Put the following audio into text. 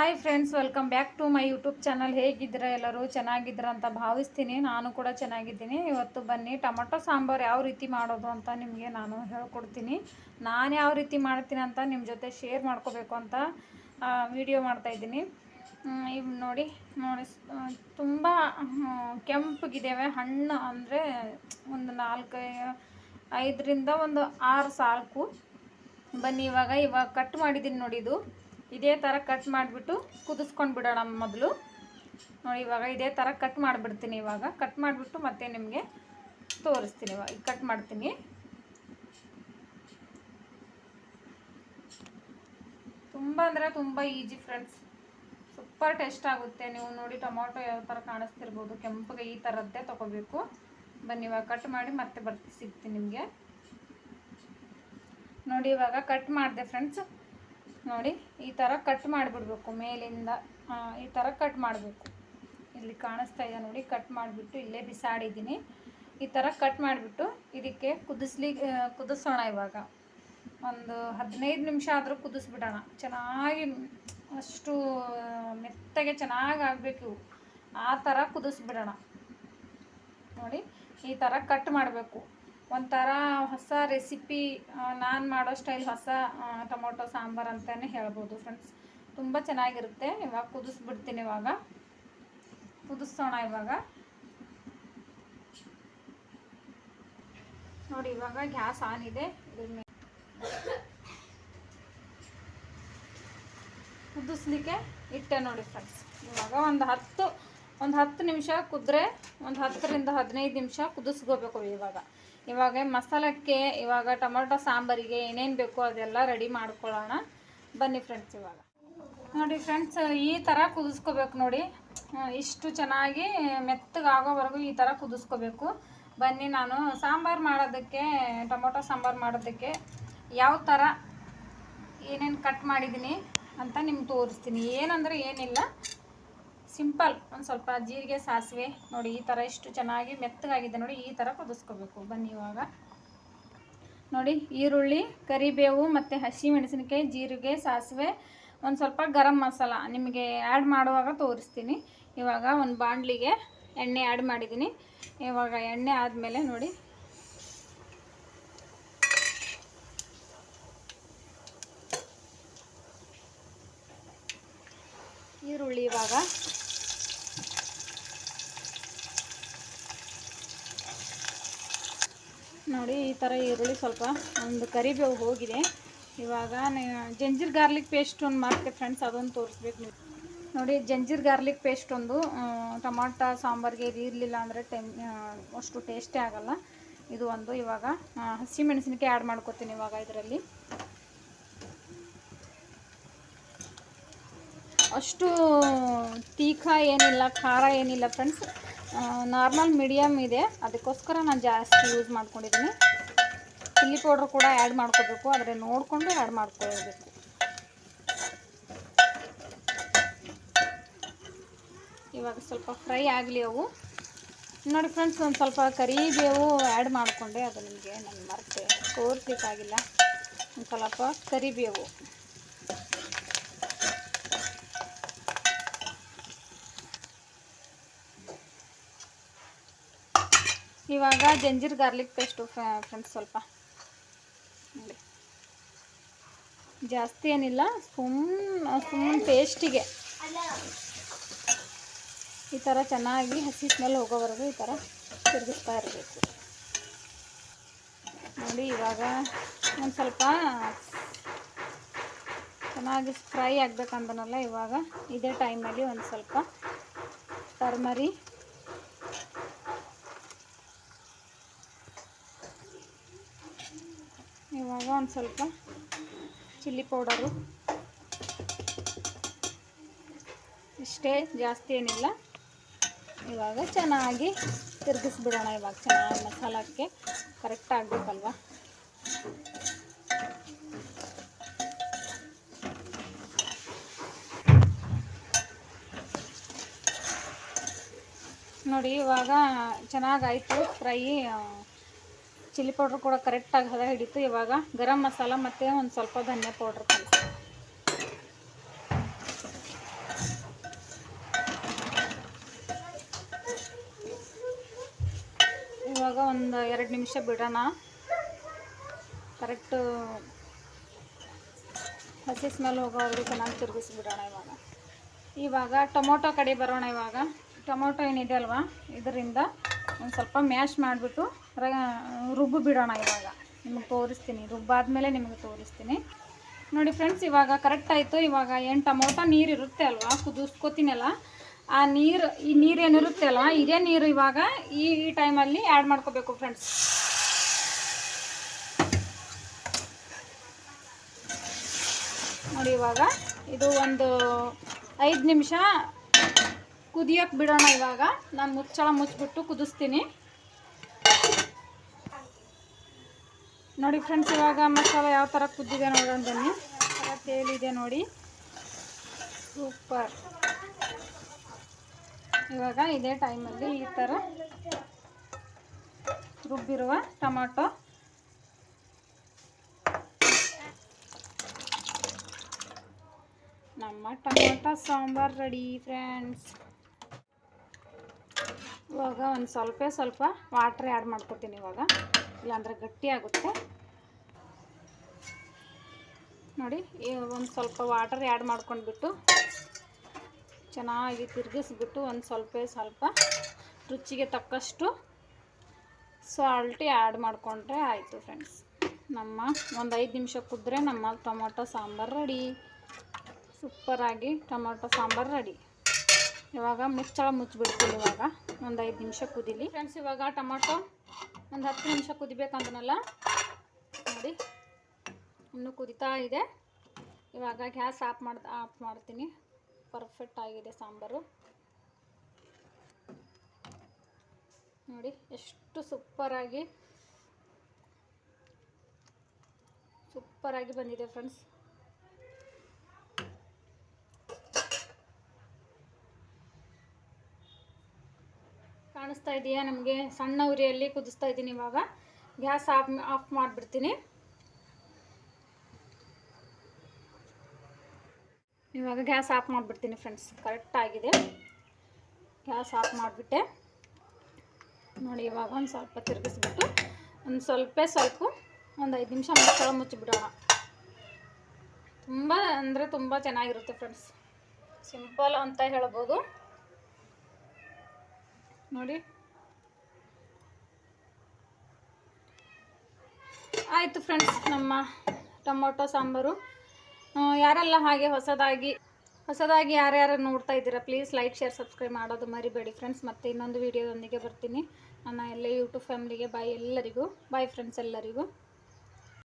Hi friends welcome back to my YouTube channel ಹೇಗಿದ್ದೀರಾ ಎಲ್ಲರೂ? ಚೆನ್ನಾಗಿದ್ದೀರಾ ಅಂತ ಭಾವಿಸ್ತೀನಿ. ನಾನು ಕೂಡ ಚೆನ್ನಾಗಿದ್ದೀನಿ. ಇವತ್ತು ಬನ್ನಿ, ಟೊಮೊಟೊ ಸಾಂಬಾರು ಯಾವ ರೀತಿ ಮಾಡೋದು ಅಂತ ನಿಮಗೆ ನಾನು ಹೇಳ್ಕೊಡ್ತೀನಿ. ನಾನು ಯಾವ ರೀತಿ ಮಾಡ್ತೀನಿ ಅಂತ ನಿಮ್ಮ ಜೊತೆ ಶೇರ್ ಮಾಡ್ಕೋಬೇಕು ಅಂತ ವಿಡಿಯೋ ಮಾಡ್ತಾಯಿದ್ದೀನಿ ಇವು ನೋಡಿ ನೋಡಿ ತುಂಬ ಕೆಂಪಗಿದ್ದಾವೆ ಹಣ್ಣು ಅಂದರೆ ಒಂದು ನಾಲ್ಕು, ಐದರಿಂದ ಒಂದು ಆರು ಸಾಕು ಬನ್ನಿ, ಇವಾಗ ಇವಾಗ ಕಟ್ ಮಾಡಿದ್ದೀನಿ ನೋಡಿ ಇದು ಥರ ಕಟ್ ಮಾಡಿಬಿಟ್ಟು ಕುದಿಸ್ಕೊಂಡು ಬಿಡೋಣ ಮೊದಲು. ನೋಡಿ, ಇವಾಗ ಇದೇ ಥರ ಕಟ್ ಮಾಡಿಬಿಡ್ತೀನಿ ಇವಾಗ. ಕಟ್ ಮಾಡಿಬಿಟ್ಟು ಮತ್ತೆ ನಿಮಗೆ ತೋರಿಸ್ತೀನಿ ಇವಾಗ. ಕಟ್ ಮಾಡ್ತೀನಿ. ತುಂಬ ಅಂದರೆ ತುಂಬ ಈಜಿ ಫ್ರೆಂಡ್ಸ್ ಸೂಪರ್ ಟೇಸ್ಟ್ ಆಗುತ್ತೆ. ನೀವು ನೋಡಿ ಟೊಮೊಟೊ ಯಾವ ಥರ ಕಾಣಿಸ್ತಿರ್ಬೋದು. ಕೆಂಪಗೆ ಈ ಥರದ್ದೇ ತೊಗೋಬೇಕು. ಬನ್ನಿ, ಇವಾಗ ಕಟ್ ಮಾಡಿ ಮತ್ತೆ ಬರ್ತಿ ಸಿಗ್ತೀನಿ ನಿಮಗೆ. ನೋಡಿ, ಇವಾಗ ಕಟ್ ಮಾಡಿದೆ ಫ್ರೆಂಡ್ಸ್ ನೋಡಿ, ಈ ಥರ ಕಟ್ ಮಾಡಿಬಿಡ್ಬೇಕು ಮೇಲಿಂದ. ಈ ಥರ ಕಟ್ ಮಾಡಬೇಕು. ಇಲ್ಲಿ ಕಾಣಿಸ್ತಾ ಇದೆ ನೋಡಿ ಕಟ್ ಮಾಡಿಬಿಟ್ಟು ಇಲ್ಲೇ ಬಿಸಾಡಿದ್ದೀನಿ. ಈ ಥರ ಕಟ್ ಮಾಡಿಬಿಟ್ಟು ಇದಕ್ಕೆ ಕುದಿಸ್ಲಿ ಕುದಿಸೋಣ ಇವಾಗ. ಒಂದು ಹದಿನೈದು ನಿಮಿಷ ಆದರೂ ಕುದಿಸ್ಬಿಡೋಣ. ಚೆನ್ನಾಗಿ, ಅಷ್ಟು ಮೆತ್ತಗೆ ಚೆನ್ನಾಗಿ ಆಗಬೇಕು ಇವು. ಆ ಥರ ಕುದಿಸ್ಬಿಡೋಣ. ನೋಡಿ, ಈ ಥರ ಕಟ್ ಮಾಡಬೇಕು. ಒಂಥರ ಹೊಸ ರೆಸಿಪಿ ನಾನು ಮಾಡೋ ಸ್ಟೈಲ್ ಹೊಸ ಟೊಮೊಟೊ, ಸಾಂಬಾರು ಅಂತಲೇ ಹೇಳ್ಬೋದು ಫ್ರೆಂಡ್ಸ್ ತುಂಬ ಚೆನ್ನಾಗಿರುತ್ತೆ. ಇವಾಗ ಕುದಿಸ್ಬಿಡ್ತೀನಿ ಇವಾಗ. ಕುದಿಸೋಣ ಇವಾಗ. ನೋಡಿ, ಇವಾಗ ಗ್ಯಾಸ್ ಆನ್ ಇದೆ. ಕುದಿಸ್ಲಿಕ್ಕೆ ಇಟ್ಟೆ ನೋಡಿ ಫ್ರೆಂಡ್ಸ್ ಇವಾಗ ಒಂದು ಹತ್ತು ಒಂದು ಹತ್ತು ನಿಮಿಷ ಕುದ್ರೆ, ಒಂದು ಹತ್ತರಿಂದ ಹದಿನೈದು ನಿಮಿಷ ಕುದಿಸ್ಕೋಬೇಕು ಇವಾಗ. ಇವಾಗ ಮಸಾಲಕ್ಕೆ, ಇವಾಗ ಟೊಮೊಟೊ ಸಾಂಬಾರಿಗೆ ಏನೇನು ಬೇಕೋ ಅದೆಲ್ಲ ರೆಡಿ ಮಾಡ್ಕೊಳ್ಳೋಣ. ಬನ್ನಿ ಫ್ರೆಂಡ್ಸ್ ಇವಾಗ. ನೋಡಿ ಫ್ರೆಂಡ್ಸ್ ಈ ಥರ ಕುದಿಸ್ಕೋಬೇಕು ನೋಡಿ. ಇಷ್ಟು ಚೆನ್ನಾಗಿ ಮೆತ್ತಗಾಗೋವರೆಗೂ ಈ ಥರ ಕುದಿಸ್ಕೋಬೇಕು. ಬನ್ನಿ ನಾನು ಸಾಂಬಾರು ಮಾಡೋದಕ್ಕೆ, ಟೊಮೊಟೊ ಸಾಂಬಾರು ಮಾಡೋದಕ್ಕೆ ಯಾವ ಥರ ಏನೇನು ಕಟ್ ಮಾಡಿದ್ದೀನಿ ಅಂತ ನಿಮ್ಗೆ ತೋರಿಸ್ತೀನಿ. ಏನಂದರೆ ಏನಿಲ್ಲ. ಸಿಂಪಲ್, ಒಂದು ಸ್ವಲ್ಪ ಜೀರಿಗೆ ಸಾಸಿವೆ ನೋಡಿ, ಈ ಥರ ಇಷ್ಟು ಚೆನ್ನಾಗಿ ಮೆತ್ತಗಾಗಿದೆ ನೋಡಿ, ಈ ಥರ ಕುದಿಸ್ಕೋಬೇಕು. ಬನ್ನಿ ಇವಾಗ. ನೋಡಿ, ಈರುಳ್ಳಿ, ಕರಿಬೇವು ಮತ್ತು ಹಸಿ ಮೆಣಸಿನಕಾಯಿ ಜೀರಿಗೆ, ಸಾಸಿವೆ, ಒಂದು ಸ್ವಲ್ಪ ಗರಂ ಮಸಾಲ ನಿಮಗೆ ಆ್ಯಡ್ ಮಾಡುವಾಗ ತೋರಿಸ್ತೀನಿ. ಇವಾಗ ಒಂದು ಬಾಣಲಿಗೆ ಎಣ್ಣೆ ಆ್ಯಡ್ ಮಾಡಿದ್ದೀನಿ. ಇವಾಗ ಎಣ್ಣೆ ಆದಮೇಲೆ ನೋಡಿ. ಈರುಳ್ಳಿ ಇವಾಗ ನೋಡಿ ಈ ಥರ ಈರುಳ್ಳಿ ಸ್ವಲ್ಪ ಒಂದು ಕರಿಬೇವು ಹೋಗಿದೆ. ಇವಾಗ ಜಂಜಿರ್ ಗಾರ್ಲಿಕ್ ಪೇಸ್ಟ್ ಒಂದು ಮಾಡ್ತೆ ಫ್ರೆಂಡ್ಸ್ ಅದೊಂದು ತೋರಿಸ್ಬೇಕು ನೀವು. ನೋಡಿ, ಜಂಜಿರ್ ಗಾರ್ಲಿಕ್ ಪೇಸ್ಟ್ ಒಂದು ಟೊಮಾಟ, ಸಾಂಬಾರಿಗೆ ಇದು ಇರಲಿಲ್ಲ ಅಂದರೆ ಟೆನ್ ಅಷ್ಟು ಟೇಸ್ಟೇ ಆಗಲ್ಲ. ಇದು ಒಂದು ಇವಾಗ ಹಸಿ ಮೆಣಸಿನಕಾಯಿ ಆ್ಯಡ್ ಮಾಡ್ಕೊತೀನಿ ಇವಾಗ ಇದರಲ್ಲಿ. ಅಷ್ಟು ತೀಖ ಏನಿಲ್ಲ, ಖಾರ ಏನಿಲ್ಲ ಫ್ರೆಂಡ್ಸ್ ನಾರ್ಮಲ್ ಮೀಡಿಯಮ್ ಇದೆ. ಅದಕ್ಕೋಸ್ಕರ ನಾನು ಜಾಸ್ತಿ ಯೂಸ್ ಮಾಡ್ಕೊಂಡಿದ್ದೀನಿ ಚಿಲ್ಲಿ ಪೌಡ್ರ್ ಕೂಡ ಆ್ಯಡ್ ಮಾಡ್ಕೋಬೇಕು. ಆದರೆ ನೋಡಿಕೊಂಡು ಆ್ಯಡ್ ಮಾಡ್ಕೊಳ್ಬೇಕು. ಇವಾಗ ಸ್ವಲ್ಪ ಫ್ರೈ ಆಗಲಿ ಅವು. ನೋಡಿ ಫ್ರೆಂಡ್ಸ್ ಒಂದು ಸ್ವಲ್ಪ ಕರಿಬೇವು ಆ್ಯಡ್ ಮಾಡಿಕೊಂಡೆ. ಅದು ನಿಮಗೆ ನನ್ನ ಮರೆತೆ, ತೋರಿಸ್ಲಿಕ್ಕಾಗಿಲ್ಲ. ಒಂದು ಸ್ವಲ್ಪ ಕರಿಬೇವು. ಇವಾಗ ಜಂಜೀರ್ ಗಾರ್ಲಿಕ್ ಪೇಸ್ಟು ಫ್ರೆಂಡ್ಸ್ ಸ್ವಲ್ಪ. ನೋಡಿ. ಜಾಸ್ತಿ ಏನಿಲ್ಲ ಸುಮ್ಮನೆ ಸುಮ್ಮನೆ ಟೇಸ್ಟಿಗೆ ಈ ಥರ ಚೆನ್ನಾಗಿ ಹಸಿ ಸ್ಮೆಲ್ ಹೋಗೋವರೆಗೂ ಈ ಥರ ತಿರುಗಿಸ್ತಾ ಇರಬೇಕು. ನೋಡಿ, ಇವಾಗ ಒಂದು ಸ್ವಲ್ಪ ಚೆನ್ನಾಗಿ ಫ್ರೈ ಆಗಬೇಕಂದನಲ್ಲ ಇವಾಗ. ಇದೇ ಟೈಮಲ್ಲಿ ಒಂದು ಸ್ವಲ್ಪ ಟರ್ಮರಿ ಇವಾಗ ಒಂದು ಸ್ವಲ್ಪ ಚಿಲ್ಲಿ ಪೌಡರು. ಇಷ್ಟೇ, ಜಾಸ್ತಿ ಏನಿಲ್ಲ. ಇವಾಗ ಚೆನ್ನಾಗಿ ತಿರುಗಿಸ್ಬಿಡೋಣ ಇವಾಗ. ಚೆನ್ನಾಗಿ ಮಸಾಲಕ್ಕೆ ಕರೆಕ್ಟ್ ಆಗಬೇಕಲ್ವ? ನೋಡಿ, ಇವಾಗ ಚೆನ್ನಾಗಾಯಿತು. ಫ್ರೈ ಚಿಲ್ಲಿ ಪೌಡ್ರ್ ಕೂಡ ಕರೆಕ್ಟಾಗಿ ಹದ ಹಿಡಿತು. ಇವಾಗ ಗರಂ ಮಸಾಲ ಮತ್ತು ಒಂದು ಸ್ವಲ್ಪ ಧನ್ಯ ಪೌಡ್ರ್ ಕಲಿಸಿ. ಇವಾಗ ಒಂದು ಎರಡು ನಿಮಿಷ ಬಿಡೋಣ. ಕರೆಕ್ಟ್ ಹಸಿ ಸ್ಮೆಲ್ ಹೋಗೋವರೆಗೂ ಚೆನ್ನಾಗಿ ತಿರುಗಿಸ್ಬಿಡೋಣ ಇವಾಗ. ಇವಾಗ ಟೊಮೊಟೊ ಕಡೆ ಬರೋಣ ಇವಾಗ. ಟೊಮೊಟೊ ಏನಿದೆ ಅಲ್ವಾ? ಇದರಿಂದ ಒಂದು ಸ್ವಲ್ಪ ಮ್ಯಾಶ್ ಮಾಡಿಬಿಟ್ಟು ರುಬ್ಬು ಬಿಡೋಣ ಇವಾಗ. ನಿಮಗೆ ತೋರಿಸ್ತೀನಿ. ರುಬ್ಬಾದ್ಮೇಲೆ ನಿಮಗೆ ತೋರಿಸ್ತೀನಿ. ನೋಡಿ ಫ್ರೆಂಡ್ಸ್, ಇವಾಗ ಕರೆಕ್ಟ್ ಆಯಿತು. ಇವಾಗ ಏನು ಟೊಮೊಟೊ ನೀರು ಇರುತ್ತೆ ಅಲ್ವಾ? ಕುದಿಸ್ಕೋತೀನಲ್ಲ. ಆ ನೀರು, ಈ ನೀರು ಏನಿರುತ್ತೆ ಅಲ್ವಾ? ಇದೇ ನೀರು ಇವಾಗ ಈ ಈ ಟೈಮಲ್ಲಿ ಆ್ಯಡ್ ಮಾಡ್ಕೋಬೇಕು ಫ್ರೆಂಡ್ಸ್. ನೋಡಿ ಇವಾಗ ಇದು ಒಂದು ಐದು ನಿಮಿಷ ಕುದಿಯೋಕೆ ಬಿಡೋಣ ಇವಾಗ. ನಾನು ಮುಚ್ಚಳ ಮುಚ್ಚಿಬಿಟ್ಟು ಕುದಿಸ್ತೀನಿ. ನೋಡಿ ಫ್ರೆಂಡ್ಸ್ ಇವಾಗ ಮಸಾಲ ಯಾವ ಥರ ಕುದ್ದಿದೆ ನೋಡೋಣ ಬನ್ನಿ. ತೇಲಿದೆ ನೋಡಿ. ಸೂಪರ್ ಇವಾಗ ಇದೇ ಟೈಮಲ್ಲಿ ಈ ಥರ ರುಬ್ಬಿರುವ ಟೊಮಾಟೊ. ನಮ್ಮ ಟೊಮೊಟೊ ಸಾಂಬಾರ್ ರೆಡಿ ಫ್ರೆಂಡ್ಸ್ ಇವಾಗ ಒಂದು ಸ್ವಲ್ಪ ಸ್ವಲ್ಪ ವಾಟ್ರ್ ಆ್ಯಡ್ ಮಾಡ್ಕೊತೀನಿ ಇವಾಗ. ಇಲ್ಲಾಂದರೆ ಗಟ್ಟಿ ಆಗುತ್ತೆ. ನೋಡಿ ಒಂದು ಸ್ವಲ್ಪ ವಾಟರ್ ಆ್ಯಡ್ ಮಾಡ್ಕೊಂಡ್ಬಿಟ್ಟು ಚೆನ್ನಾಗಿ ತಿರುಗಿಸ್ಬಿಟ್ಟು ಒಂದು ಸ್ವಲ್ಪ ಸ್ವಲ್ಪ ರುಚಿಗೆ ತಕ್ಕಷ್ಟು ಸಾಲ್ಟಿ ಆ್ಯಡ್ ಮಾಡಿಕೊಂಡ್ರೆ ಆಯಿತು ಫ್ರೆಂಡ್ಸ್. ನಮ್ಮ ಒಂದು ಐದು ನಿಮಿಷ ಕುದ್ರೆ ನಮ್ಮ ಟೊಮೊಟೊ ಸಾಂಬಾರು ರೆಡಿ. ಸೂಪರಾಗಿ ಟೊಮೊಟೊ ಸಾಂಬಾರು ರೆಡಿ. ಇವಾಗ ಮುಚ್ಚಳ ಮುಚ್ಚಿಬಿಡ್ತೀನಿ ಇವಾಗ. ಒಂದು ಐದು ನಿಮಿಷ ಕುದೀಲಿ. ಫ್ರೆಂಡ್ಸ್ ಇವಾಗ ಟೊಮೊಟೊ ಒಂದು ಹತ್ತು ನಿಮಿಷ ಕುದಿಬೇಕಂದ್ರಲ್ಲ ನೋಡಿ, ಇನ್ನೂ ಕುದಿತಾ ಇದೆ. ಇವಾಗ ಗ್ಯಾಸ್ ಆಫ್ ಮಾಡ್ ಆಫ್ ಮಾಡ್ತೀನಿ. ಪರ್ಫೆಕ್ಟ್ ಆಗಿದೆ ಸಾಂಬಾರು. ನೋಡಿ, ಎಷ್ಟು ಸೂಪರಾಗಿ ಸೂಪರಾಗಿ ಬಂದಿದೆ ಫ್ರೆಂಡ್ಸ್ ಕಾಣಿಸ್ತಾ ಇದೆಯಾ? ನಮಗೆ ಸಣ್ಣ ಉರಿಯಲ್ಲಿ ಕುದಿಸ್ತಾ ಇದ್ದೀನಿ ಇವಾಗ. ಗ್ಯಾಸ್ ಆಫ್ ಆಫ್ ಮಾಡಿಬಿಡ್ತೀನಿ. ಇವಾಗ ಗ್ಯಾಸ್ ಆಫ್ ಮಾಡಿಬಿಡ್ತೀನಿ ಫ್ರೆಂಡ್ಸ್. ಕರೆಕ್ಟ್ ಆಗಿದೆ. ಗ್ಯಾಸ್ ಆಫ್ ಮಾಡಿಬಿಟ್ಟೆ. ನೋಡಿ, ಇವಾಗ ಒಂದು ಸ್ವಲ್ಪ ತಿರುಗಿಸ್ಬಿಟ್ಟು, ಒಂದು ಸ್ವಲ್ಪ ಸ್ವಲ್ಪ ಒಂದು ಐದು ನಿಮಿಷ ಮುಚ್ಚಳ ಮುಚ್ಚಿಬಿಡೋಣ. ತುಂಬ ಅಂದರೆ ತುಂಬ ಚೆನ್ನಾಗಿರುತ್ತೆ ಫ್ರೆಂಡ್ಸ್. ಸಿಂಪಲ್ ಅಂತ ಹೇಳ್ಬೋದು. ನೋಡಿ. ಆಯಿತು ಫ್ರೆಂಡ್ಸ್ ನಮ್ಮ ಟೊಮೊಟೊ ಸಾಂಬಾರು. ಯಾರೆಲ್ಲ ಹಾಗೆ ಹೊಸದಾಗಿ ಹೊಸದಾಗಿ ಯಾರ್ಯಾರು ನೋಡ್ತಾ ಇದ್ದೀರಾ ಪ್ಲೀಸ್ ಲೈಕ್ ಶೇರ್ ಸಬ್ಸ್ಕ್ರೈಬ್ ಮಾಡೋದು ಮರಿಬೇಡಿ ಫ್ರೆಂಡ್ಸ್ ಮತ್ತೆ ಇನ್ನೊಂದು ವೀಡಿಯೋದೊಂದಿಗೆ ಬರ್ತೀನಿ. ನನ್ನ ಎಲ್ಲ ಯೂಟ್ಯೂಬ್ ಫ್ಯಾಮ್ಲಿಗೆ ಬಾಯ್ ಎಲ್ಲರಿಗೂ. ಬಾಯ್ ಫ್ರೆಂಡ್ಸ್ ಎಲ್ಲರಿಗೂ.